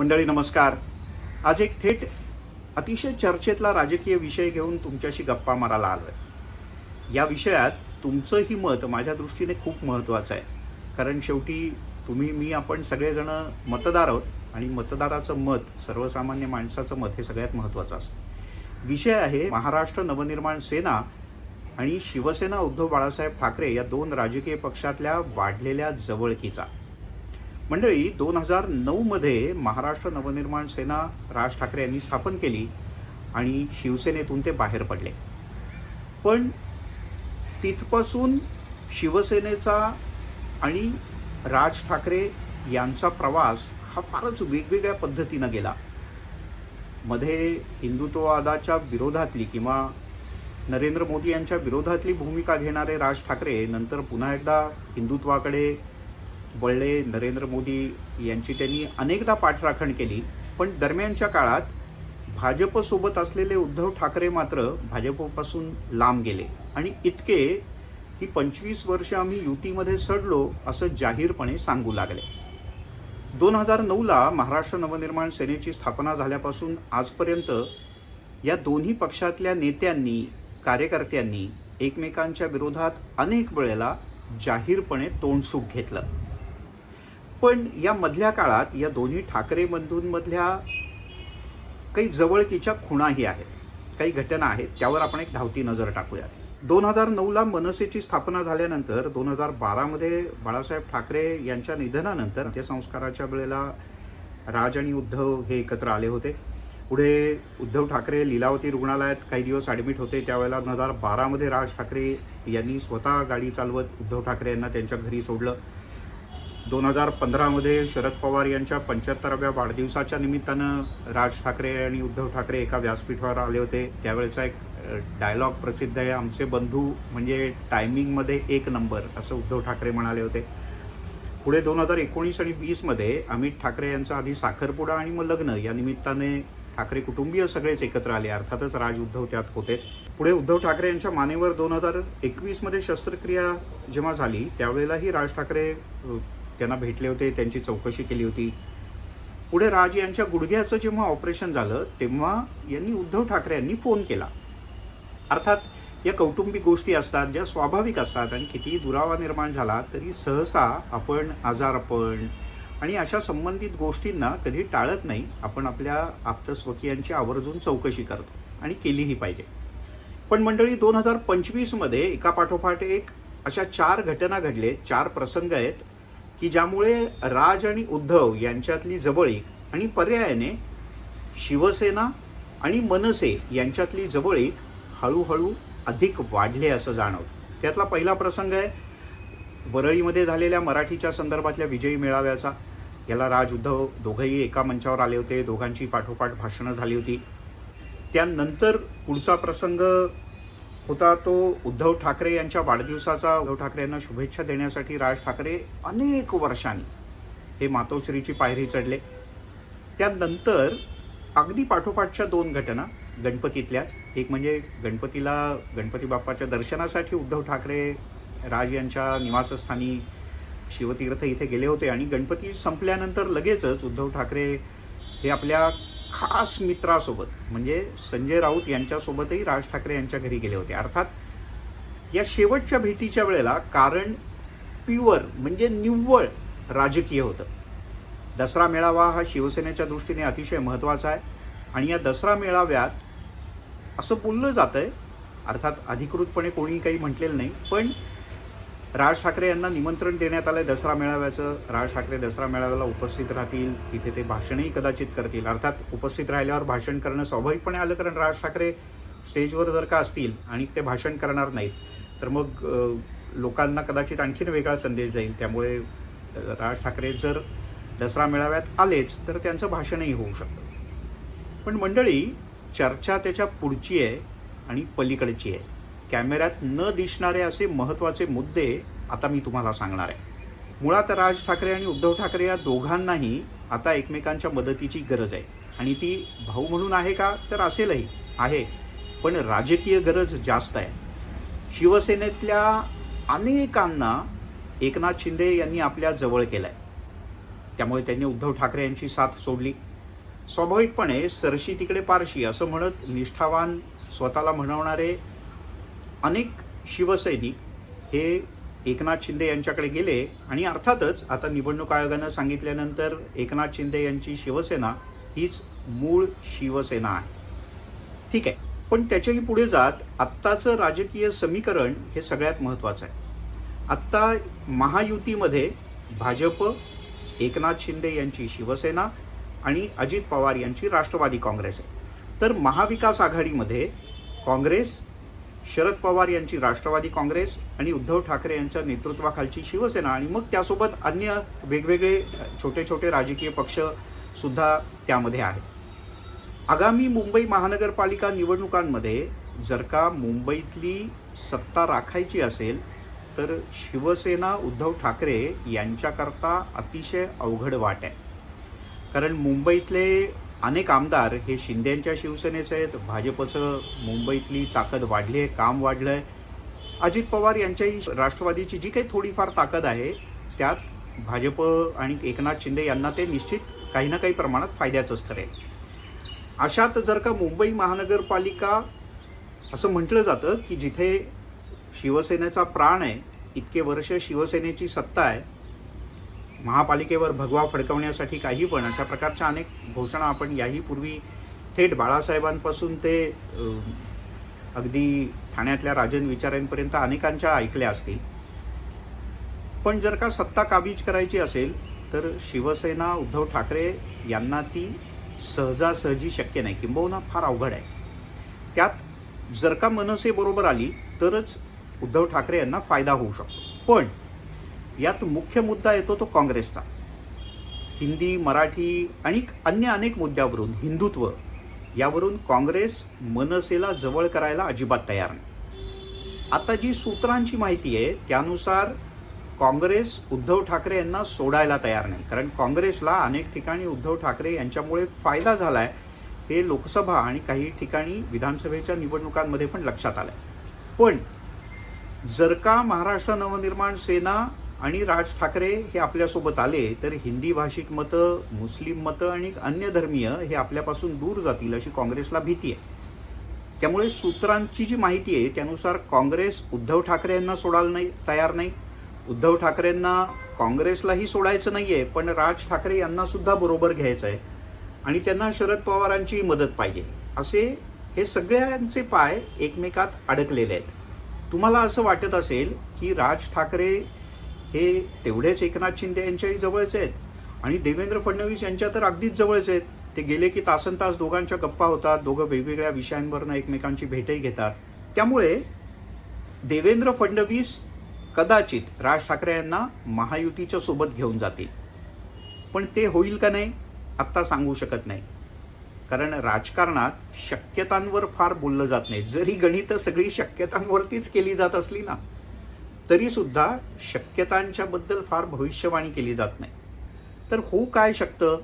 मंडळी नमस्कार. आज एक थेट अतिशय चर्चेतला राजकीय विषय घेऊन तुमच्याशी गप्पा मारायला आलोय. या विषयात तुमचंही मत माझ्या दृष्टीने खूप महत्त्वाचं आहे. कारण शेवटी तुम्ही मी आपण सगळेजणं मतदार आहोत आणि मतदाराचं मत सर्वसामान्य माणसाचं मत हे सगळ्यात महत्त्वाचं असतं. विषय आहे महाराष्ट्र नवनिर्माण सेना आणि शिवसेना उद्धव बाळासाहेब ठाकरे या दोन राजकीय पक्षातल्या वाढलेल्या जवळकीचा. मंडळी दोन हजार नऊमध्ये महाराष्ट्र नवनिर्माण सेना राज ठाकरे यांनी स्थापन केली आणि शिवसेनेतून ते बाहेर पडले. पण तिथपासून शिवसेनेचा आणि राज ठाकरे यांचा प्रवास हा फारच वेगवेगळ्या पद्धतीनं गेला. मध्ये हिंदुत्ववादाच्या विरोधातली किंवा नरेंद्र मोदी यांच्या विरोधातली भूमिका घेणारे राज ठाकरे नंतर पुन्हा एकदा हिंदुत्वाकडे वळले नरेंद्र मोदी यांची त्यांनी अनेकदा पाठराखण केली पण दरम्यानच्या काळात भाजपसोबत असलेले उद्धव ठाकरे मात्र भाजपपासून लांब गेले. आणि इतके की पंचवीस वर्ष आम्ही युतीमध्ये सडलो असं जाहीरपणे सांगू लागले. दोन हजार नऊला महाराष्ट्र नवनिर्माण सेनेची स्थापना झाल्यापासून आजपर्यंत या दोन्ही पक्षातल्या नेत्यांनी कार्यकर्त्यांनी एकमेकांच्या विरोधात अनेक वेळेला जाहीरपणे तोंडसुख घेतलं. पण या मधल्या काळात या दोन्ही ठाकरे बंधूंमधल्या काही जवळकीच्या खुणाही आहेत. काही घटना आहेत. त्यावर आपण एक धावती नजर टाकूया दोन हजार नऊला मनसेची स्थापना झाल्यानंतर दोन हजार बारामध्ये बाळासाहेब ठाकरे यांच्या निधनानंतर अंत्यसंस्काराच्या वेळेला राज आणि उद्धव हे एकत्र आले होते. पुढे उद्धव ठाकरे लीलावती रुग्णालयात काही दिवस ॲडमिट होते. त्यावेळेला दोन हजार बारामध्ये राज ठाकरे यांनी स्वतः गाडी चालवत उद्धव ठाकरे यांना त्यांच्या घरी सोडलं. दोन हजार पंधरामध्ये शरद पवार यांच्या पंच्याहत्तराव्या वाढदिवसाच्या निमित्तानं राज ठाकरे आणि उद्धव ठाकरे एका व्यासपीठावर आले होते. त्यावेळेचा एक डायलॉग प्रसिद्ध आहे. आमचे बंधू म्हणजे टायमिंगमध्ये एक नंबर असं उद्धव ठाकरे म्हणाले होते. पुढे दोन हजार एकोणीस आणि वीसमध्ये अमित ठाकरे यांचा आधी साखरपुडा आणि मग लग्न या निमित्ताने ठाकरे कुटुंबीय सगळेच एकत्र आले. अर्थातच राज उद्धव त्यात होतेच. पुढे उद्धव ठाकरे यांच्या मानेवर दोन हजार एकवीसमध्ये शस्त्रक्रिया जेव्हा झाली त्यावेळेलाही राज ठाकरे त्यांना भेटले होते त्यांची चौकशी केली होती. पुढे राज यांच्या गुडघ्याचं जेव्हा ऑपरेशन झालं तेव्हा यांनी उद्धव ठाकरे यांनी फोन केला. अर्थात या कौटुंबिक गोष्टी असतात ज्या स्वाभाविक असतात आणि कितीही दुरावा निर्माण झाला तरी सहसा आपण आजारपण आणि अशा संबंधित गोष्टींना कधी टाळत नाही. आपण आपल्या आप्तस्वकीयांची आवर्जून चौकशी करतो आणि केलीही पाहिजे. पण मंडळी दोन हजार पंचवीसमध्ये एका पाठोपाठ एक अशा चार घटना घडले चार प्रसंग आहेत. की ज्यामुळे राज आणि उद्धव यांच्यातली जवळीक आणि पर्यायाने शिवसेना आणि मनसे यांच्यातली जवळीक हळूहळू अधिक वाढले असं जाणवतं. त्यातला पहिला प्रसंग आहे वरळीमध्ये झालेल्या मराठीच्या संदर्भातल्या विजयी मेळाव्याचा. याला राज उद्धव दोघंही एका मंचावर आले होते दोघांची पाठोपाठ भाषणं झाली होती. त्यानंतर पुढचा प्रसंग होता तो उद्धव ठाकरे यांच्या वाढदिवसाचा. उद्धव ठाकरे यांना शुभेच्छा देण्यासाठी राज ठाकरे अनेक वर्षांनी हे मातोश्रीची पायरी चढले. त्यानंतर अगदी पाठोपाठच्या दोन घटना गणपतीतल्याच. एक म्हणजे गणपतीला गणपती बाप्पाच्या दर्शनासाठी उद्धव ठाकरे राज यांच्या निवासस्थानी शिवतीर्थ इथे गेले होते आणि गणपती संपल्यानंतर लगेचच उद्धव ठाकरे हे आपल्या खास मित्रासोबत म्हणजे संजय राऊत यांच्यासोबतही राज ठाकरे यांच्या घरी गेले होते. अर्थात या शेवटच्या भेटीच्या वेळेला कारण प्युअर म्हणजे निव्वळ राजकीय होतं. दसरा मेळावा हा शिवसेनेच्या दृष्टीने अतिशय महत्त्वाचा आहे आणि या दसरा मेळाव्यात असं बोललं जातं आहे अर्थात अधिकृतपणे कोणी काही म्हटलेलं नाही पण राज ठाकरे यांना निमंत्रण देण्यात आलंय दसरा मेळाव्याचं. राज ठाकरे दसरा मेळाव्याला उपस्थित राहतील तिथे ते भाषणही कदाचित करतील. अर्थात उपस्थित राहिल्यावर भाषण करणं स्वाभाविकपणे आलं कारण राज ठाकरे स्टेजवर जर का असतील आणि ते भाषण करणार नाहीत तर मग लोकांना कदाचित आणखीन वेगळा संदेश जाईल. त्यामुळे राज ठाकरे जर दसरा मेळाव्यात आलेच तर त्यांचं भाषणही होऊ शकतं. पण मंडळी चर्चा त्याच्या पुढची आहे आणि पलीकडची आहे. कॅमेऱ्यात न दिसणारे असे महत्त्वाचे मुद्दे आता मी तुम्हाला सांगणार आहे. मुळात राज ठाकरे आणि उद्धव ठाकरे या दोघांनाही आता एकमेकांच्या मदतीची गरज आहे. आणि ती भाऊ म्हणून आहे का तर असेलही आहे. पण राजकीय गरज जास्त आहे. शिवसेनेतल्या अनेकांना एकनाथ शिंदे यांनी आपल्या जवळ केलं आहे त्यामुळे त्यांनी उद्धव ठाकरे यांची साथ सोडली. स्वाभाविकपणे सरशी तिकडे पारशी असं म्हणत निष्ठावान स्वतःला म्हणवणारे अनेक शिवसैनिक हे एकनाथ शिंदे यांच्याकडे गेले आणि अर्थातच आता निवडणूक आयोगानं सांगितल्यानंतर एकनाथ शिंदे यांची शिवसेना हीच मूळ शिवसेना आहे. ठीक आहे पण त्याच्याही पुढे जात आत्ताचं राजकीय समीकरण हे सगळ्यात महत्त्वाचं आहे. आत्ता महायुतीमध्ये भाजप एकनाथ शिंदे यांची शिवसेना आणि अजित पवार यांची राष्ट्रवादी काँग्रेस आहे. तर महाविकास आघाडीमध्ये काँग्रेस शरद पवार यांची राष्ट्रवादी काँग्रेस आणि उद्धव ठाकरे यांच्या नेतृत्वाखालची शिवसेना आणि मग त्यासोबत अन्य वेगवेगळे छोटे छोटे राजकीय पक्ष सुद्धा त्यामध्ये आहेत. आगामी मुंबई महानगरपालिका निवडणुकांमध्ये जर का मुंबईतली सत्ता राखायची असेल तर शिवसेना उद्धव ठाकरे यांच्याकरता अतिशय अवघड वाट आहे. कारण मुंबईतले अनेक आमदार हे शिंदेंच्या शिवसेनेचे आहेत. भाजपचं मुंबईतली ताकद वाढली आहे काम वाढलं आहे अजित पवार यांच्याही राष्ट्रवादीची जी काही थोडीफार ताकद आहे त्यात भाजप आणि एकनाथ शिंदे यांना ते निश्चित काही ना काही प्रमाणात फायद्याचंच ठरेल अशात जर का मुंबई महानगरपालिका असं म्हटलं जातं की जिथे शिवसेनेचा प्राण आहे इतके वर्ष शिवसेनेची सत्ता आहे महापालिकेवर भगवा फडकवण्यासाठी काही पण अशा प्रकारच्या अनेक घोषणा आपण याही पूर्वी थेट बाळासाहेबांपासून ते अगदी ठाण्यातल्या राजन विचारांपर्यंत अनेकांच्या ऐकल्या असतील. पण जर का सत्ता काबीज करायची असेल तर शिवसेना उद्धव ठाकरे यांना ती सहजासहजी शक्य नाही किंबहुना फार अवघड आहे. त्यात जर का मनसे बरोबर आली तरच उद्धव ठाकरे यांना फायदा होऊ शकतो. पण यात मुख्य मुद्दा येतो तो काँग्रेसचा. हिंदी मराठी आणि अन्य अनेक मुद्द्यावरून हिंदुत्व यावरून काँग्रेस मनसेला जवळ करायला अजिबात तयार नाही. आता जी सूत्रांची माहिती आहे त्यानुसार काँग्रेस उद्धव ठाकरे यांना सोडायला तयार नाही. कारण काँग्रेसला अनेक ठिकाणी उद्धव ठाकरे यांच्यामुळे फायदा झाला आहे हे लोकसभा आणि काही ठिकाणी विधानसभेच्या निवडणुकांमध्ये पण लक्षात आलंय. पण जर का महाराष्ट्र नवनिर्माण सेना आणि राज ठाकरे हे आपल्यासोबत आले तर हिंदी भाषिक मतं मुस्लिम मतं आणि अन्य धर्मीय हे आपल्यापासून दूर जातील अशी काँग्रेसला भीती आहे. त्यामुळे सूत्रांची जी माहिती आहे त्यानुसार काँग्रेस उद्धव ठाकरे यांना सोडायला नाही तयार नाही. उद्धव ठाकरेंना काँग्रेसलाही सोडायचं नाही आहे पण राज ठाकरे यांनासुद्धा बरोबर घ्यायचं आहे. आणि त्यांना शरद पवारांची मदत पाहिजे. असे हे सगळ्यांचे पाय एकमेकात अडकलेले आहेत. तुम्हाला असं वाटत असेल की राज ठाकरे हे तेवढेच एकनाथ शिंदे यांच्याही जवळचे आहेत. आणि देवेंद्र फडणवीस यांच्या तर अगदीच जवळचे आहेत. ते गेले की तासन तास दोघांच्या गप्पा होतात दोघं वेगवेगळ्या विषयांवरनं एकमेकांची भेटही घेतात. त्यामुळे देवेंद्र फडणवीस कदाचित राज ठाकरे यांना महायुतीच्या सोबत घेऊन जातील. पण ते होईल का नाही आत्ता सांगू शकत नाही. कारण राजकारणात शक्यतांवर फार बोललं जात नाही. जरी गणितं सगळी शक्यतांवरतीच केली जात असली ना तरीसुद्धा शक्यतांच्याबद्दल फार भविष्यवाणी केली जात नाही. तर होऊ काय शकतं?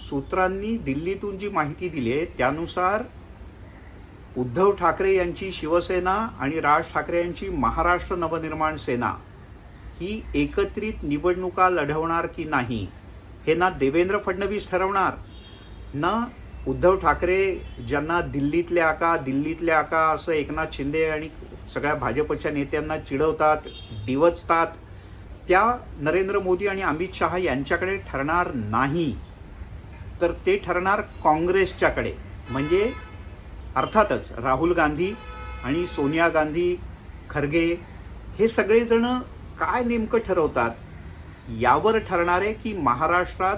सूत्रांनी दिल्लीतून जी माहिती दिली आहे त्यानुसार उद्धव ठाकरे यांची शिवसेना आणि राज ठाकरे यांची महाराष्ट्र नवनिर्माण सेना ही एकत्रित निवडणुका लढवणार की नाही हे ना देवेंद्र फडणवीस ठरवणार ना उद्धव ठाकरे ज्यांना दिल्लीतल्या आका दिल्लीतल्या आका असं एकनाथ शिंदे आणि सगळ्या भाजपच्या नेत्यांना चिडवतात डिवचतात त्या नरेंद्र मोदी आणि अमित शहा यांच्याकडे ठरणार नाही. तर ते ठरणार काँग्रेसच्याकडे. म्हणजे अर्थातच राहुल गांधी आणि सोनिया गांधी खरगे हे सगळेजण काय नेमकं ठरवतात? यावर ठरणारे की महाराष्ट्रात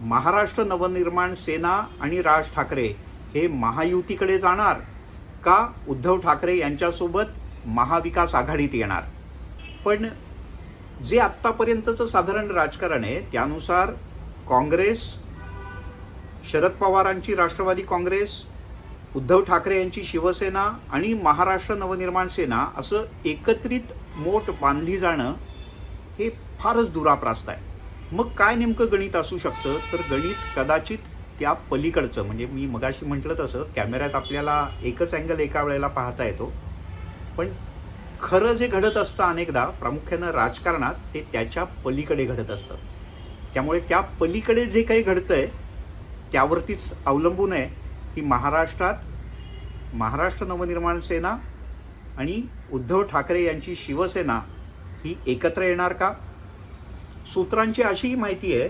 महाराष्ट्र नवनिर्माण सेना आणि राज ठाकरे हे महायुतीकडे जाणार का उद्धव ठाकरे यांच्यासोबत महाविकास आघाडीत येणार? पण जे आत्तापर्यंतचं साधारण राजकारण आहे त्यानुसार काँग्रेस शरद पवारांची राष्ट्रवादी काँग्रेस उद्धव ठाकरे यांची शिवसेना आणि महाराष्ट्र नवनिर्माण सेना असं एकत्रित मोठ बांधली जाणं हे फारच दुराप्रास्त आहे. मग काय नेमकं गणित असू शकतं? तर गणित कदाचित त्या पलीकडचं म्हणजे मी मगाशी म्हटलं तसं कॅमेऱ्यात आपल्याला एकच अँगल एका वेळेला पाहता येतो. पण खरं जे घडत असतं अनेकदा प्रामुख्यानं राजकारणात ते त्याच्या पलीकडे घडत असतं. त्यामुळे त्या पलीकडे जे काही घडतं आहे त्यावरतीच अवलंबून आहे की महाराष्ट्रात महाराष्ट्र नवनिर्माण सेना आणि उद्धव ठाकरे यांची शिवसेना ही एकत्र येणार का? सूत्रांची अशीही माहिती आहे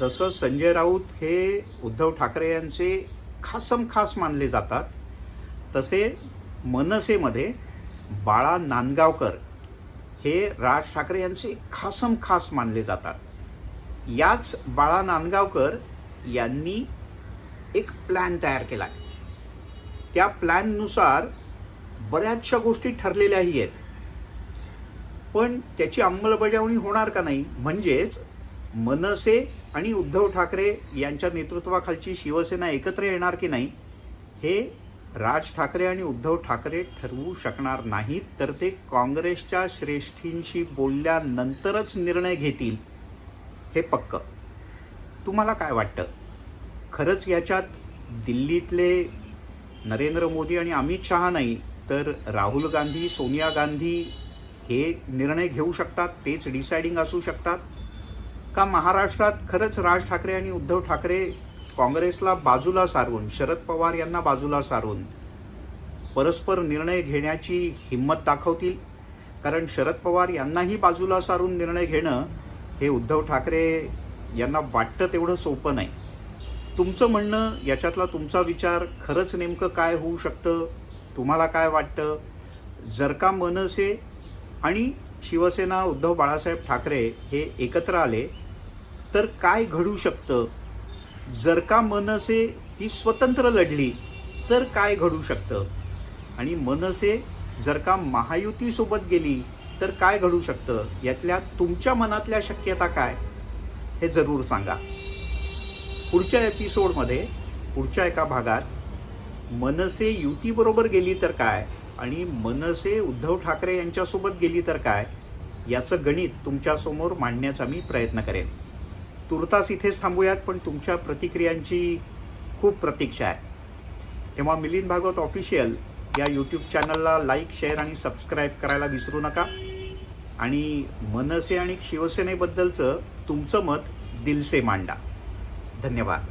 जसं संजय राऊत हे उद्धव ठाकरे यांचे खासम खास मानले जातात तसे मनसेमध्ये बाळा नांदगावकर हे राज ठाकरे यांचे खासम खास मानले जातात. याच बाळा नांदगावकर यांनी एक प्लॅन तयार केला त्या प्लॅननुसार बऱ्याचशा गोष्टी ठरलेल्याही आहेत. पण त्याची अंमलबजावणी होणार का नाही? म्हणजेच मनसे आणि उद्धव ठाकरे यांच्या नेतृत्वाखालची शिवसेना एकत्र येणार की नाही हे राज ठाकरे आणि उद्धव ठाकरे ठरवू शकणार नाहीत तर ते काँग्रेसच्या श्रेष्ठींशी बोलल्यानंतरच निर्णय घेतील हे पक्क. तुम्हाला काय वाटतं? खरंच याच्यात दिल्लीतले नरेंद्र मोदी आणि अमित शहा नाही तर राहुल गांधी सोनिया गांधी हे निर्णय घेऊ शकतात तेच डिसाइडिंग असू शकतात. का महाराष्ट्रात खरंच राज ठाकरे आणि उद्धव ठाकरे काँग्रेसला बाजूला सारून शरद पवार यांना बाजूला सारून परस्पर निर्णय घेण्याची हिंमत दाखवतील? कारण शरद पवार यांनाही बाजूला सारून निर्णय घेणं हे उद्धव ठाकरे यांना वाटतं तेवढं सोपं नाही. तुमचं म्हणणं याच्यातला तुमचा विचार खरंच नेमकं काय होऊ शकतं? तुम्हाला काय वाटतं? जर का मनसे आणि शिवसेना उद्धव बाळासाहेब ठाकरे हे एकत्र आले तर काय घडू शकतं? जर का मनसे ही स्वतंत्र लढली तर काय घडू शकतं? आणि मनसे जर का महायुतीसोबत गेली तर काय घडू शकतं? यातल्या तुमच्या मनातल्या शक्यता काय? हे जरूर सांगा. पुढच्या एपिसोडमध्ये पुढच्या एका भागात मनसे युतीबरोबर गेली तर काय? आणि मनसे उद्धव ठाकरे यांच्यासोबत गेली तर काय? याचं गणित तुमच्यासमोर मांडण्याचा मी प्रयत्न करेन. तुर्तास इथेच थांबूयात पण तुमच्या प्रतिक्रियांची खूप प्रतीक्षा आहे. तेव्हा मिलिंद भागवत ऑफिशियल या यूट्यूब चॅनलला लाईक शेअर आणि सबस्क्राईब करायला विसरू नका. आणि मनसे आणि शिवसेनेबद्दलचं तुमचं मत दिलसे मांडा. धन्यवाद.